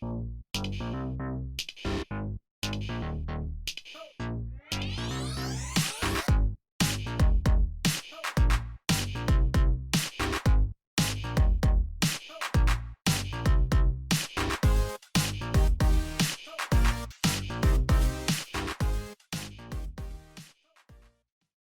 Oh.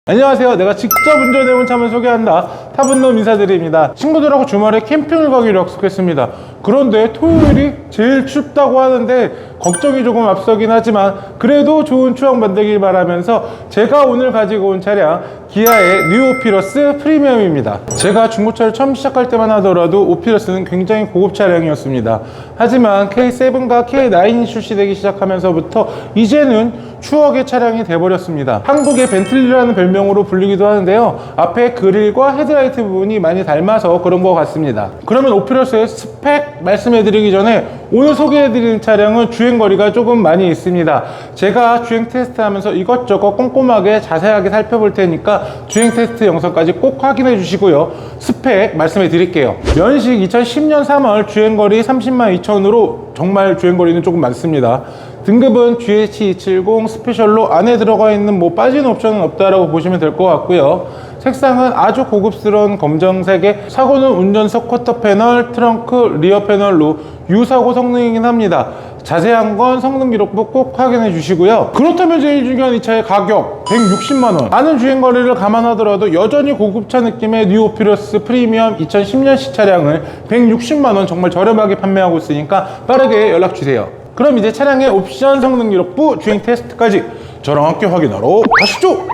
안녕하세요. 내가 직접 운전해온 차만 소개한다. 타분놈 인사드립니다. 친구들하고 주말에 캠핑을 가기로 약속했습니다. 그런데 토요일이 제일 춥다고 하는데 걱정이 조금 앞서긴 하지만 그래도 좋은 추억 만들길 바라면서 제가 오늘 가지고 온 차량 기아의 뉴 오피러스 프리미엄입니다. 제가 중고차를 처음 시작할 때만 하더라도 오피러스는 굉장히 고급 차량이었습니다. 하지만 K7과 K9이 출시되기 시작하면서부터 이제는 추억의 차량이 돼버렸습니다. 한국의 벤틀리라는 별명으로 불리기도 하는데요. 앞에 그릴과 헤드라이트 부분이 많이 닮아서 그런 것 같습니다. 그러면 오피러스의 스펙 말씀해드리기 전에 오늘 소개해드리는 차량은 주행거리가 조금 많이 있습니다. 제가 주행 테스트하면서 이것저것 꼼꼼하게 자세하게 살펴볼 테니까 주행 테스트 영상까지 꼭 확인해 주시고요. 스펙 말씀해 드릴게요. 연식 2010년 3월 주행거리 30만 2천으로 정말 주행거리는 조금 많습니다. 등급은 GH270 스페셜로 안에 들어가 있는 뭐 빠진 옵션은 없다라고 보시면 될 것 같고요. 색상은 아주 고급스러운 검정색에 사고는 운전석 쿼터 패널, 트렁크, 리어 패널로 유사고 성능이긴 합니다. 자세한 건 성능 기록부 꼭 확인해 주시고요. 그렇다면 제일 중요한 이 차의 가격 160만원. 많은 주행 거리를 감안하더라도 여전히 고급차 느낌의 뉴 오피러스 프리미엄 2010년식 차량을 160만원 정말 저렴하게 판매하고 있으니까 빠르게 연락 주세요. 그럼 이제 차량의 옵션 성능 기록부 주행 테스트까지 저랑 함께 확인하러 가시죠!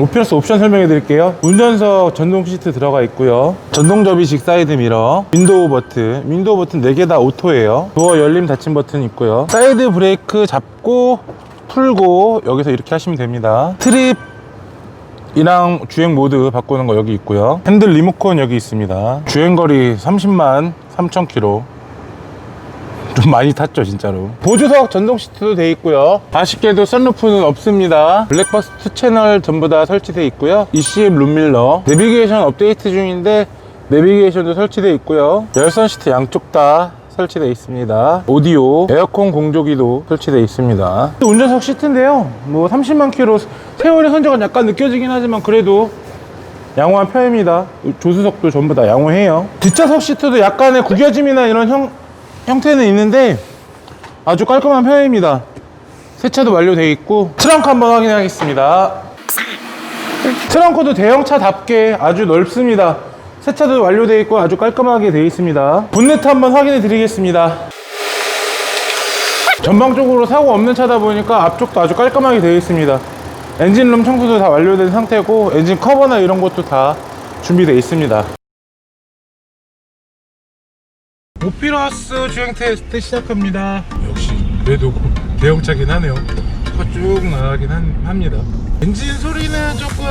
오피러스 옵션 설명해 드릴게요. 운전석 전동 시트 들어가 있고요. 전동 접이식 사이드 미러, 윈도우 버튼, 윈도우 버튼 4개 다 오토예요. 도어 열림 닫힘 버튼 있고요. 사이드 브레이크 잡고 풀고 여기서 이렇게 하시면 됩니다. 트립 이랑 주행 모드 바꾸는 거 여기 있고요. 핸들 리모컨 여기 있습니다. 주행거리 30만 3천 킬로. 좀 많이 탔죠 진짜로. 보조석 전동 시트도 돼 있고요. 아쉽게도 썬루프는 없습니다. 블랙버스트 채널 전부 다 설치돼 있고요. ECM 룸밀러. 내비게이션 업데이트 중인데 내비게이션도 설치돼 있고요. 열선 시트 양쪽 다 설치되어 있습니다. 오디오 에어컨 공조기도 설치되어 있습니다. 운전석 시트인데요. 뭐 30만 킬로 세월의 흔적은 약간 느껴지긴 하지만 그래도 양호한 편입니다. 조수석도 전부 다 양호해요. 뒷좌석 시트도 약간의 구겨짐이나 이런 형, 형태는 있는데 아주 깔끔한 편입니다. 세차도 완료되어 있고 트렁크 한번 확인하겠습니다. 트렁크도 대형차답게 아주 넓습니다. 세차도 완료되어 있고 아주 깔끔하게 되어 있습니다. 본네트 한번 확인해 드리겠습니다. 전방적으로 사고 없는 차다 보니까 앞쪽도 아주 깔끔하게 되어 있습니다. 엔진룸 청소도 다 완료된 상태고 엔진 커버나 이런 것도 다 준비되어 있습니다 오피러스 주행 테스트 시작합니다. 역시 그래도 대형차긴 하네요. 쭉 나가긴 한- 합니다. 엔진 소리는 조금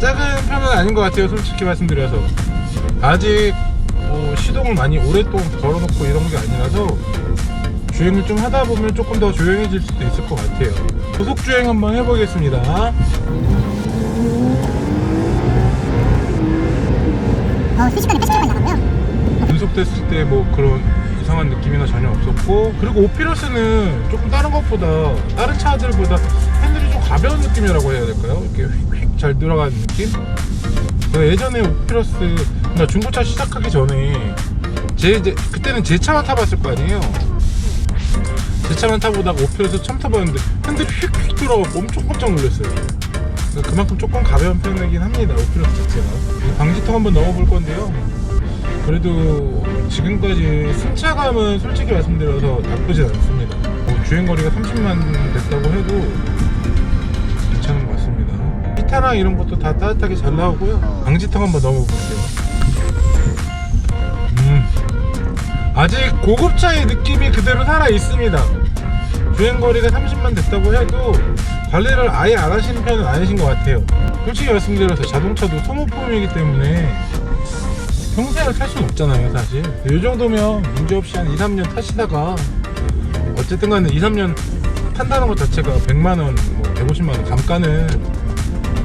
작은 편은 아닌 것 같아요. 솔직히 말씀드려서 아직 뭐 시동을 많이 오랫동안 걸어놓고 이런 게 아니라서 주행을 좀 하다 보면 조금 더 조용해질 수도 있을 것 같아요. 고속 주행 한번 해보겠습니다. 어, 순식간에 80km까지 나가 분석됐을 때 뭐 그런 이상한 느낌이나 전혀 없었고 그리고 오피러스는 조금 다른 것보다 다른 차들보다 핸들이 좀 가벼운 느낌이라고 해야 될까요? 이렇게 휙휙 잘 들어가는 느낌? 예전에 오피러스 나 중고차 시작하기 전에 제, 제 그때는 제 차만 타봤을 거 아니에요 제 차만 타보다가 오피러스 처음 타봤는데 핸들이 휙휙 들어가고 엄청 깜짝 놀랐어요 그러니까 그만큼 조금 가벼운 편이긴 합니다 오피러스 자체가 방지턱 한번 넣어볼 건데요 그래도 지금까지 승차감은 솔직히 말씀드려서 나쁘진 않습니다. 뭐 주행거리가 30만 됐다고 해도 괜찮은 것 같습니다. 히타랑 이런 것도 다 따뜻하게 잘 나오고요. 방지턱 한번 넘어볼게요. 음, 아직 고급차의 느낌이 그대로 살아 있습니다. 주행거리가 30만 됐다고 해도 관리를 아예 안 하시는 편은 아니신 것 같아요. 솔직히 말씀드려서 자동차도 소모품이기 때문에 평생을 탈 수는 없잖아요 사실 이 정도면 문제없이 한 2, 3년 타시다가 어쨌든 간에 2, 3년 탄다는 것 자체가 100만원, 뭐 150만원 감가는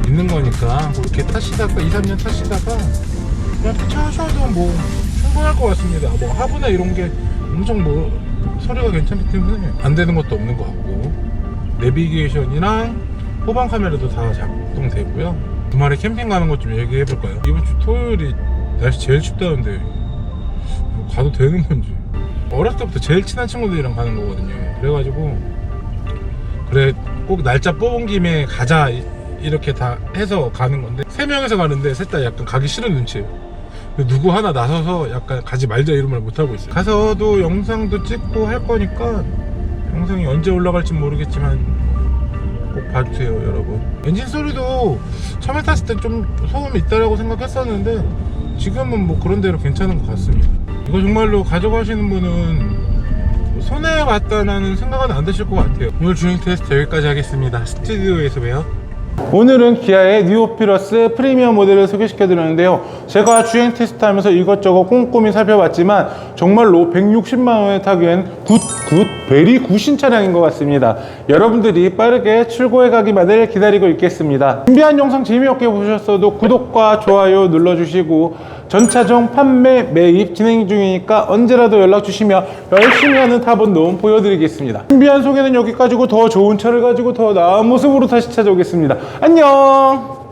있는 거니까 그렇게 타시다가 2, 3년 타시다가 그냥 차 하셔도 뭐 통할 것 같습니다. 뭐 하부나 이런 게 엄청 뭐 소리가 괜찮기 때문에 안 되는 것도 없는 것 같고 내비게이션이랑 후방 카메라도 다 작동되고요. 주말에 캠핑 가는 것 좀 얘기해 볼까요? 이번 주 토요일이 날씨 제일 춥다는데 가도 되는 건지 어렸을 때부터 제일 친한 친구들이랑 가는 거거든요. 그래가지고 그래 꼭 날짜 뽑은 김에 가자 이- 이렇게 다 해서 가는 건데 세 명이서 가는데 셋 다 약간 가기 싫은 눈치예요. 누구 하나 나서서 약간 가지 말자 이런 말 못 하고 있어요. 가서도 영상도 찍고 할 거니까 영상이 언제 올라갈지 모르겠지만 꼭 봐주세요 여러분. 엔진 소리도 처음에 탔을 때 좀 소음이 있다라고 생각했었는데 지금은 뭐 그런 대로 괜찮은 것 같습니다. 이거 정말로 가져가시는 분은 손해 봤다는 생각은 안 드실 것 같아요. 오늘 주행 테스트 여기까지 하겠습니다. 스튜디오에서 봬요. 오늘은 기아의 뉴오피러스 프리미엄 모델을 소개시켜 드렸는데요. 제가 주행 테스트 하면서 이것저것 꼼꼼히 살펴봤지만 정말로 160만 원에 타기엔 굿, 굿, 베리 굿인 차량인 것 같습니다. 여러분들이 빠르게 출고해 가기만을 기다리고 있겠습니다. 준비한 영상 재미없게 보셨어도 구독과 좋아요 눌러주시고 전차종 판매 매입 진행 중이니까 언제라도 연락 주시면 열심히 하는 타본놈 보여드리겠습니다. 준비한 소개는 여기까지고 더 좋은 차를 가지고 더 나은 모습으로 다시 찾아오겠습니다. 안녕!